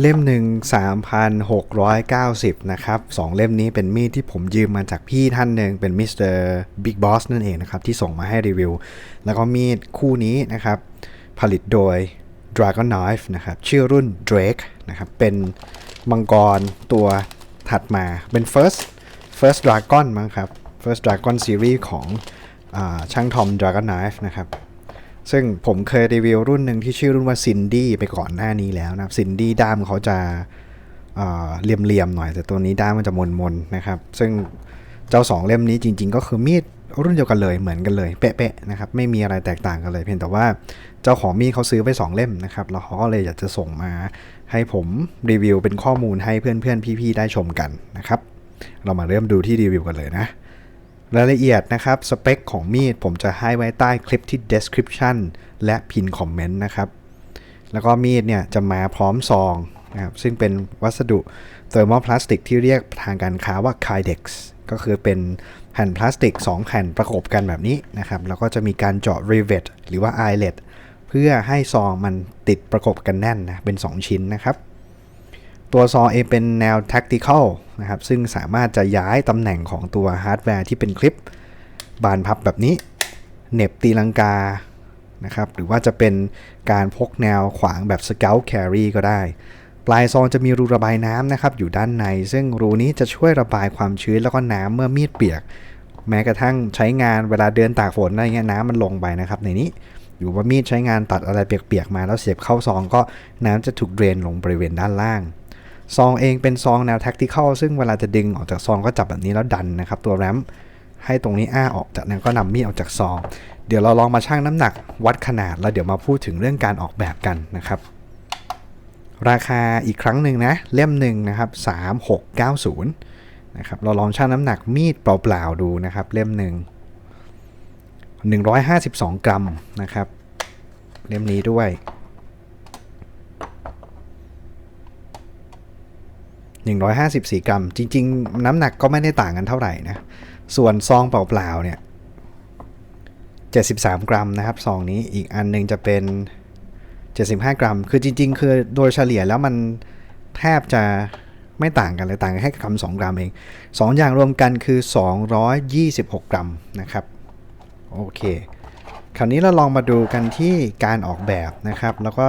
เล่มหนึ่ง3,690 นะครับสองเล่มนี้เป็นมีดที่ผมยืมมาจากพี่ท่านหนึ่งเป็นมิสเตอร์บิ๊กบอสนั่นเองนะครับ ที่ส่งมาให้รีวิว แล้วก็มีดคู่นี้นะครับ ผลิตโดย Dragon Knife นะครับ ชื่อรุ่น Drake นะครับ เป็นมังกรตัวถัดมาเป็น first first dragon มั้งครับ first dragon series ของอช่างทอม Dragon Knife นะครับ ซึ่งผมเคยรีวิวรุ่นหนึ่งที่ชื่อรุ่นว่าซินดี้ไปก่อนหน้านี้แล้วนะครับซินดี้ด้ามเขาจะเอ่อเหลี่ยมๆหน่อย แต่ตัวนี้ด้ามมันจะมนๆนะครับ ซึ่งเจ้าสองเล่มนี้จริง ๆ ก็คือมีดรุ่นเดียวกันเลยเหมือนกันเลยเป๊ะๆนะครับไม่มีอะไรแตกต่างกันเลย เพียงแต่ว่าเจ้าของมีดเขาซื้อไปสองเล่มนะครับแล้วเขาก็เลยอยากจะส่งมาให้ผมรีวิวเป็นข้อมูลให้เพื่อนๆพี่ๆได้ชมกันนะครับ เรามาเริ่มดูที่รีวิวกันเลยนะ รายละเอียดนะครับ สเปคของมีดผมจะให้ไว้ใต้คลิปที่ description และพินคอมเมนต์นะครับ แล้วก็มีดเนี่ยจะมาพร้อมซองนะครับซึ่งเป็นวัสดุเทอร์โมพลาสติกที่เรียกทางการค้าว่า Kydex ก็คือเป็นแผ่นพลาสติก 2 แผ่นประกบกันแบบนี้นะครับแล้วก็จะมีการเจาะ rivet หรือว่า eyelet เพื่อให้ซองมันติดประกบกันแน่นนะเป็น 2 ชิ้นนะครับ ตัวซองเองเป็นแนว tactical นะครับซึ่งสามารถจะย้ายตำแหน่งของตัวฮาร์ดแวร์ที่เป็นคลิป บานพับแบบนี้เน็บตีลังกานะครับหรือว่าจะเป็นการพกแนวขวางแบบ scout carry ก็ได้ ปลายซองจะมีรูระบายน้ำนะครับอยู่ด้านใน ซึ่งรูนี้จะช่วยระบายความชื้นแล้วก็น้ำเมื่อมีดเปียก แม้กระทั่งใช้งานเวลาเดินตากฝนอะไรเงี้ยน้ำมันลงไปนะครับในนี้อยู่ว่ามีดใช้งานตัดอะไรเปียกๆมาแล้วเสียบเข้าซองก็น้ำจะถูกเดรนลงบริเวณด้านล่าง ซองเองเป็นซองแนว tactical ซึ่งเวลาจะดึงออกจากซองก็จับแบบนี้แล้วดันนะครับตัวแรมให้ตรงนี้อ้าออกจากนั้นก็นำมีดออกจากซอง เดี๋ยวเราลองมาชั่งน้ำหนักวัดขนาดแล้วเดี๋ยวมาพูดถึงเรื่องการออกแบบกันนะครับ ราคาอีกครั้งหนึ่งนะเล่มหนึ่งนะครับ3690นะครับเราลองชั่งน้ำหนักมีดเปล่าๆดูนะครับ เล่มหนึ่ง152 กรัมนะครับ เล่มนี้ด้วย 154 กรัม จริง ๆ น้ำหนักก็ไม่ได้ต่างกันเท่าไหร่นะ ส่วนซองเปล่าๆเนี่ย 73 กรัมนะครับซองนี้อีกอันหนึงจะเป็น 75 กรัม คือจริง ๆ คือโดยเฉลี่ยแล้วมันแทบจะไม่ต่างกันเลยต่างกันแค่กรัม2 กรัมเอง 2 อย่างรวมกันคือ 226 กรัมนะครับ โอเค คราวนี้เราลองมาดูกันที่การออกแบบนะครับ แล้วก็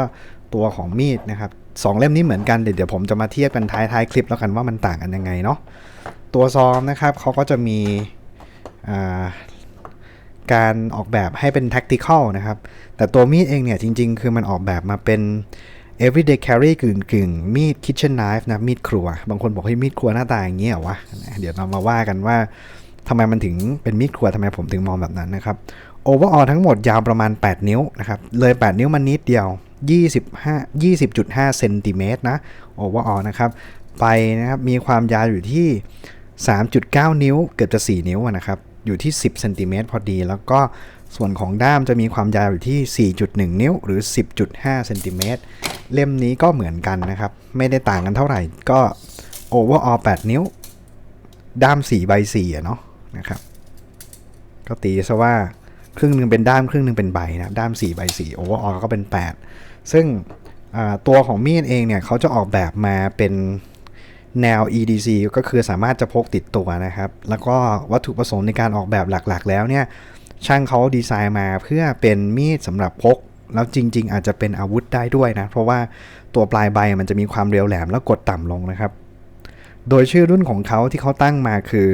ตัวของมีดนะครับ สองเล่มนี้เหมือนกันเดี๋ยวผมจะมาเทียบกันท้ายท้ายคลิปแล้วกันว่ามันต่างกันยังไงเนาะตัวซองนะครับเขาก็จะมีาการออกแบบให้เป็น tactical นะครับ แต่ตัวมีดเองเนี่ยจริง ๆ คือมันออกแบบมาเป็น everyday carry กึ่งกึ่งมีด kitchen knife นะมีดครัว บางคนบอกให้มีดครัวหน้าตาอย่างเงี้ยเหรอวะ เดี๋ยวเรามาว่ากันว่าทำไมมันถึงเป็นมีดครัวทำไมผมถึงมองแบบนั้นนะครับ overall ทั้งหมดยาวประมาณ 8 นิ้วนะครับ เลย 8 นิ้วมานิดเดียว 25 20.5เซนติเมตรนะ overall นะครับไปนะครับมีความยาวอยู่ที่ 3.9 นิ้วเกือบจะ 4 นิ้วนะครับอยู่ที่ 10เซนติเมตรพอดี แล้วก็ส่วนของด้ามจะมีความยาวอยู่ที่ 4.1 นิ้วหรือ 10.5เซนติเมตรเล่มนี้ก็เหมือนกันนะครับ ไม่ได้ต่างกันเท่าไหร่ก็ overall 8นิ้ว ด้าม4ใบ4อะเนาะนะครับก็ตีซะว่าครึ่งหนึ่งเป็นด้ามครึ่งหนึ่งเป็นใบนะด้าม4ใบ4 overall ก็เป็น 8 ซึ่งตัวของมีดเองเนี่ยเขาจะออกแบบมาเป็นแนว EDC ก็คือสามารถจะพกติดตัวนะครับ แล้วก็วัตถุประสงค์ในการออกแบบหลักๆ แล้วเนี่ย ช่างเขาดีไซน์มาเพื่อเป็นมีดสำหรับพก แล้วจริง ๆ อาจจะเป็นอาวุธได้ด้วยนะ เพราะว่าตัวปลายใบมันจะมีความเรียวแหลมแล้วกดต่ำลงนะครับ โดยชื่อรุ่นของเขาที่เขาตั้งมาคือ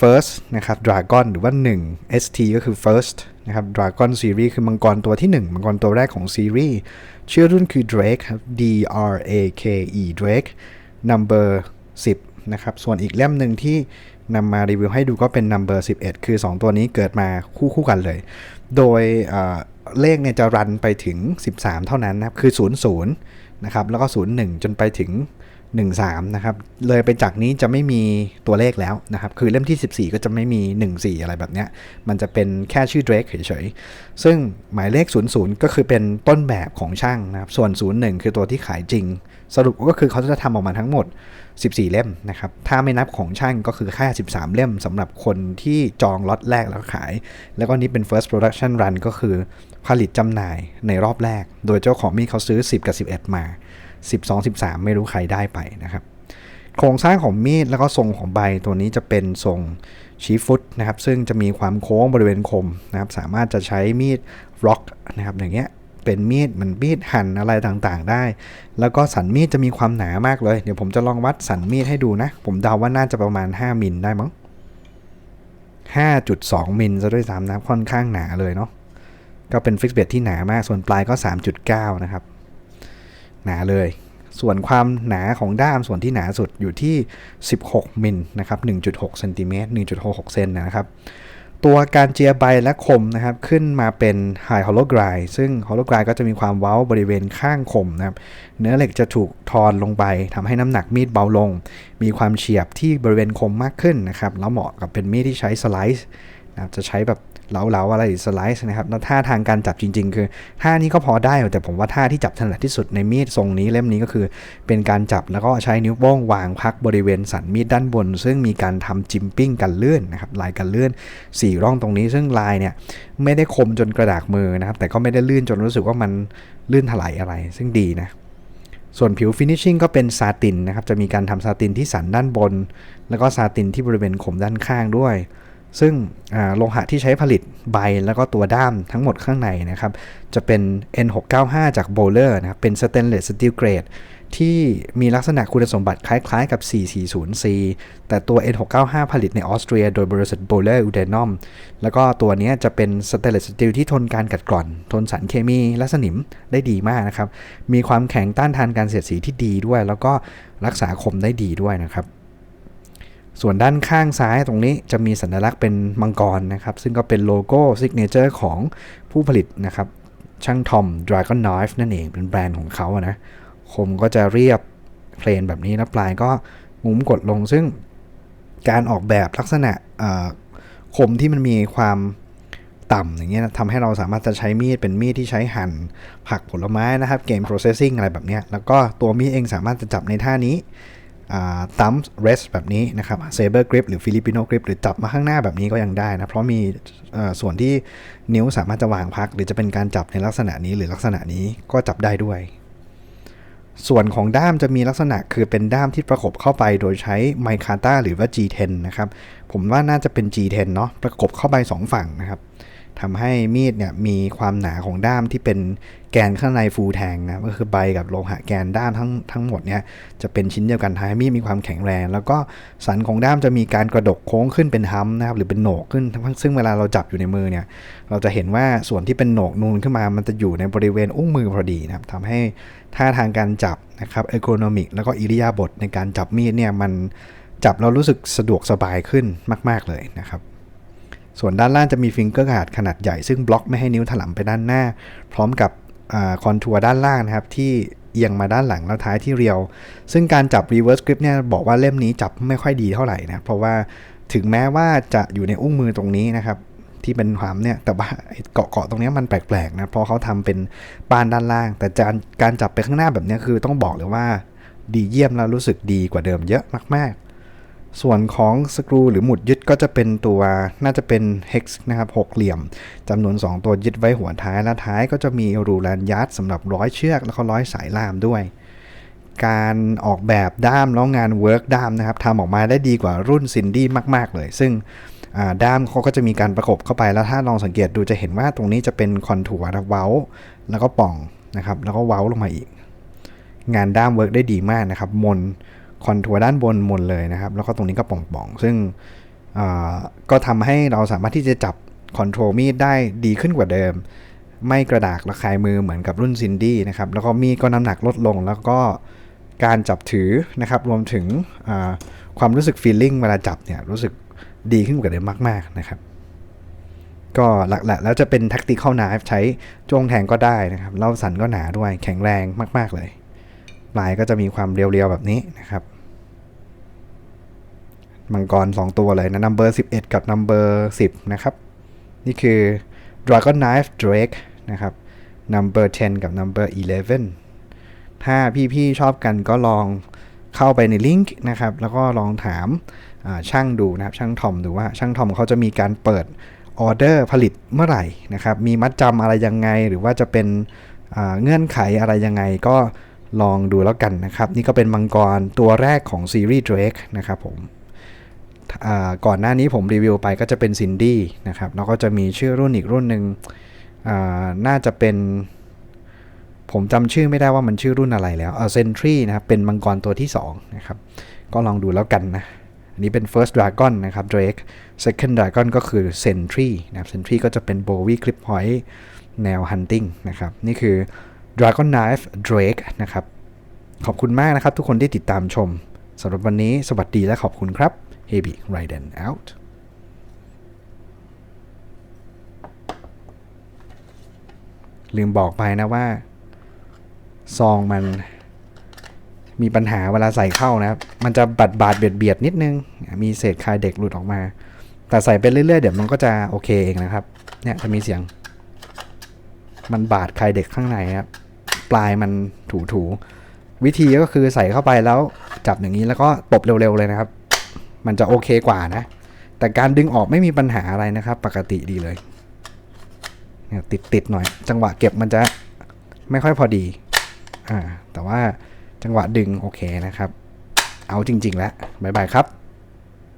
first นะครับ dragon หรือว่า 1 st ก็คือ first นะครับ dragon series คือมังกรตัวที่ 1 มังกรตัวแรกของซีรีส์ชื่อรุ่นคือ drake ครับ d r a k e drake number 10 นะครับ ส่วนอีกเล่มหนึ่งที่นำมารีวิวให้ดูก็เป็น number 11 คือ 2 ตัวนี้เกิดมาคู่คู่กันเลย โดยเเลขเนี่ยจะรันไปถึง 13 เท่านั้นนะครับ คือ 00 นะครับ แล้วก็ 01 จนไปถึง 13นะครับเลยไปจากนี้จะไม่มีตัวเลขแล้วนะครับคือเล่มที่ 14 ก็จะไม่มี 14 อะไรแบบเนี้ยมันจะเป็นแค่ชื่อ Drake เฉยๆ ซึ่งหมายเลข 00 ก็คือเป็นต้นแบบของช่างนะครับส่วน 01 คือตัวที่ขายจริง สรุปก็คือเขาจะทำออกมาทั้งหมด 14 เล่มนะครับถ้าไม่นับของช่างก็คือแค่13 เล่มสำหรับคนที่จองล็อตแรกแล้วขาย แล้วก็นี้เป็น first production run ก็คือผลิตจำหน่ายในรอบแรก โดยเจ้าของมีเขาซื้อ 10 กับ 11 มา 12 13 ไม่รู้ใครได้ไปนะครับโครงสร้างของมีดแล้วก็ทรงของใบตัวนี้จะเป็นทรงชีฟุตนะครับ ซึ่งจะมีความโค้งบริเวณคมนะครับ สามารถจะใช้มีดร็อกนะครับ อย่างเงี้ยเป็นมีดเหมือนมีดหั่นอะไรต่างๆได้ แล้วก็สันมีดจะมีความหนามากเลย เดี๋ยวผมจะลองวัดสันมีดให้ดูนะ ผมเดาว่าน่าจะประมาณ 5มิลได้มั้ง5.2มิลซะด้วยซ้ำนะค่อนข้างหนาเลยเนาะก็เป็นฟิกเบตที่หนามากส่วนปลายก็ 3.9 นะครับ หนาเลย ส่วนความหนาของด้ามส่วนที่หนาสุดอยู่ที่ 16มิลนะครับ1.6เซนติเมตร1.66เซนนะครับตัวการเจียใบและคมนะครับขึ้นมาเป็น High Hollow Grind ซึ่ง Hollow Grind ก็จะมีความเว้าบริเวณข้างคมนะครับเนื้อเหล็กจะถูกทอนลงไปทำให้น้ำหนักมีดเบาลง มีความเฉียบที่บริเวณคมมากขึ้นนะครับแล้วเหมาะกับเป็นมีดที่ใช้สไลซ์นะครับจะใช้แบบ เหลาๆอะไรสไลซ์นะครับแล้วท่าทางการจับจริง ๆ คือท่านี้ก็พอได้แต่ผมว่าท่าที่จับถนัดที่สุดในมีดทรงนี้เล่มนี้ก็คือ เป็นการจับแล้วก็ใช้นิ้วโป้งวางพักบริเวณสันมีดด้านบน ซึ่งมีการทำจิมปิ้งกันเลื่อนนะครับลายกันเลื่อน4ร่องตรงนี้ ซึ่งลายเนี่ยไม่ได้คมจนกระดากมือนะครับแต่ก็ไม่ได้ลื่นจนรู้สึกว่ามันลื่นถลายอะไร ซึ่งดีนะส่วนผิวฟินิชชิ่งก็เป็นซาตินนะครับ จะมีการทำซาตินที่สันด้านบน แล้วก็ซาตินที่บริเวณขมด้านข้างด้วย ซึ่งโลหะที่ใช้ผลิตใบแล้วก็ตัวด้ามทั้งหมดข้างในนะครับ จะเป็น N695 จาก Bowler นะครับ เป็น Stainless Steel Grade ที่มีลักษณะคุณสมบัติคล้ายๆกับ 440C แต่ตัว N695 ผลิตในออสเตรีย โดยบริษัท Bowler u d e n o m แล้วก็ตัวนี้จะเป็น Stainless Steel ที่ทนการกัดกร่อน ทนสารเคมีและสนิมได้ดีมากนะครับ มีความแข็งต้านทานการเสียดสีที่ดีด้วย แล้วก็รักษาคมได้ดีด้วยนะครับ ส่วนด้านข้างซ้ายตรงนี้จะมีสัญลักษณ์เป็นมังกรนะครับ ซึ่งก็เป็นโลโก้ซิกเนเจอร์ของผู้ผลิตนะครับ ช่างทอม Dragon Knife นั่นเองเป็นแบรนด์ของเขาอะนะ คมก็จะเรียบเพลนแบบนี้แล้วปลายก็งุ้มกดลง ซึ่งการออกแบบลักษณะคมที่มันมีความต่ำอย่างเงี้ยทำให้เราสามารถจะใช้มีดเป็นมีดที่ใช้หั่นผักผลไม้นะครับเกม processing อะไรแบบเนี้ยแล้วก็ตัวมีดเองสามารถจะจับในท่านี้ ตัมเรสแบบนี้นะครับเซเบอร์กริปหรือฟิลิปปิโนกริปหรือจับมาข้างหน้าแบบนี้ก็ยังได้นะ เพราะมีส่วนที่นิ้วสามารถจะวางพัก หรือจะเป็นการจับในลักษณะนี้หรือลักษณะนี้ก็จับได้ด้วย ส่วนของด้ามจะมีลักษณะคือเป็นด้ามที่ประกบเข้าไปโดยใช้ไมคาตาหรือว่า G10 นะครับ ผมว่าน่าจะเป็น G10 เนาะประกบเข้าไป 2 ฝั่งนะครับ ทำให้มีดเนี่ยมีความหนาของด้ามที่เป็นแกนข้างในฟูแทงนะก็คือใบกับโลหะแกนด้ามทั้งทั้งหมดเนี่ยจะเป็นชิ้นเดียวกันทำให้มีดมีความแข็งแรง แล้วก็สันของด้ามจะมีการกระดกโค้งขึ้นเป็นฮัมนะครับหรือเป็นโหนกขึ้นซึ่งเวลาเราจับอยู่ในมือเนี่ยเราจะเห็นว่าส่วนที่เป็นโหนกนูนขึ้นมามันจะอยู่ในบริเวณอุ้งมือพอดีนะครับทำให้ท่าทางการจับนะครับเอโคโนมิกแล้วก็อิริยาบถในการจับมีดเนี่ยมันจับเรารู้สึกสะดวกสบายขึ้นมาก ๆเลยนะครับ ส่วนด้านล่างจะมีฟิงเกอร์การ์ดขนาดใหญ่ซึ่งบล็อกไม่ให้นิ้วถลำไปด้านหน้า พร้อมกับคอนทัวร์ด้านล่างนะครับที่เอียงมาด้านหลังแล้วท้ายที่เรียว ซึ่งการจับ reverse grip เนี่ยบอกว่าเล่มนี้จับไม่ค่อยดีเท่าไหร่นะ เพราะว่าถึงแม้ว่าจะอยู่ในอุ้งมือตรงนี้นะครับ ที่เป็นหามเนี่ย แต่ว่าเกาะเกาะตรงนี้มันแปลกๆนะ เพราะเขาทำเป็นปานด้านล่าง แต่การการจับไปข้างหน้าแบบนี้คือต้องบอกเลยว่าดีเยี่ยมแล้วรู้สึกดีกว่าเดิมเยอะมาก ส่วนของสกรูหรือหมุดยึดก็จะเป็นตัวน่าจะเป็น hex นะครับหกเหลี่ยมจำนวน 2 ตัวยึดไว้หัวท้ายและท้ายก็จะมีรูแลนยัดสำหรับร้อยเชือกแล้วก็ร้อยสายล่ามด้วย การออกแบบด้ามแล้วงานเวิร์กด้ามนะครับทำออกมาได้ดีกว่ารุ่นซินดี้มาก ๆ เลย ซึ่งด้ามเขาก็จะมีการประกบเข้าไปแล้วถ้าลองสังเกตดูจะเห็นว่าตรงนี้จะเป็นคอนทัวร์เว้า แล้วก็ป่องนะครับแล้วก็เว้าลงมาอีก งานด้ามเวิร์กได้ดีมากนะครับมน คอนทัวร์ด้านบนหมดเลยนะครับ แล้วก็ตรงนี้ก็ป่องๆ ซึ่งก็ทำให้เราสามารถที่จะจับคอนโทรลมีดได้ดีขึ้นกว่าเดิม ไม่กระดากระคายมือเหมือนกับรุ่นซินดี้นะครับ แล้วก็มีดก็น้ำหนักลดลง แล้วก็การจับถือนะครับ รวมถึงความรู้สึกฟีลลิ่งเวลาจับเนี่ยรู้สึกดีขึ้นกว่าเดิมมากๆนะครับ ก็หลักๆแล้วจะเป็น tactical knife ใช้จ้วงแทงก็ได้นะครับเล่าสันก็หนาด้วยแข็งแรงมาก ๆเลย ลายก็จะมีความเรียวๆแบบนี้นะครับมังกร 2 ตัวเลยนะ number 11 กับ number 10 นะครับ นี่คือ dragon knife drake นะครับ number 10 กับ number 11 ถ้าพี่ๆชอบกันก็ลองเข้าไปในลิงก์นะครับ แล้วก็ลองถามช่างดูนะครับ ช่างทอมดูว่าช่างทอมเขาจะมีการเปิดออเดอร์ผลิตเมื่อไหร่นะครับ มีมัดจำอะไรยังไง หรือว่าจะเป็นเงื่อนไขอะไรยังไงก็ ลองดูแล้วกันนะครับ นี่ก็เป็นมังกรตัวแรกของซีรีส์ Drake นะครับผมก่อนหน้านี้ผมรีวิวไปก็จะเป็นซินดี้นะครับ แล้วก็จะมีชื่อรุ่นอีกรุ่นหนึ่งน่าจะเป็น ผมจำชื่อไม่ได้ว่ามันชื่อรุ่นอะไรแล้วเออเซนทรีนะครับ เป็นมังกรตัวที่2นะครับ ก็ลองดูแล้วกันนะอันนี้เป็น first dragon นะครับ Drake second dragon ก็คือ sentry นะครับ sentry ก็จะเป็น bowie clip point แนว hunting นะครับ นี่คือ dragon knife Drake นะครับ ขอบคุณมากนะครับทุกคนที่ติดตามชมสำหรับวันนี้สวัสดีและขอบคุณครับ Heavy Raiden out ลืมบอกไปนะว่า ซองมันมีปัญหาเวลาใส่เข้านะครับ มันจะบาดบาดเบียดเบียดนิดนึง มีเศษคายเด็กหลุดออกมา แต่ใส่ไปเรื่อยๆ เดี๋ยวมันก็จะโอเคเองนะครับ เนี่ยจะมีเสียง มันบาดคายเด็กข้างในครับ ปลายมันถูๆวิธีก็คือใส่เข้าไปแล้วจับอย่างนี้แล้วก็ตบเร็วๆเลยนะครับ มันจะโอเคกว่านะ แต่การดึงออกไม่มีปัญหาอะไรนะครับ ปกติดีเลยเนี่ยติดๆหน่อย จังหวะเก็บมันจะไม่ค่อยพอดีอ่าแต่ว่าจังหวะดึงโอเคนะครับ เอาจริง ๆ แล้วบ๊ายบายครับ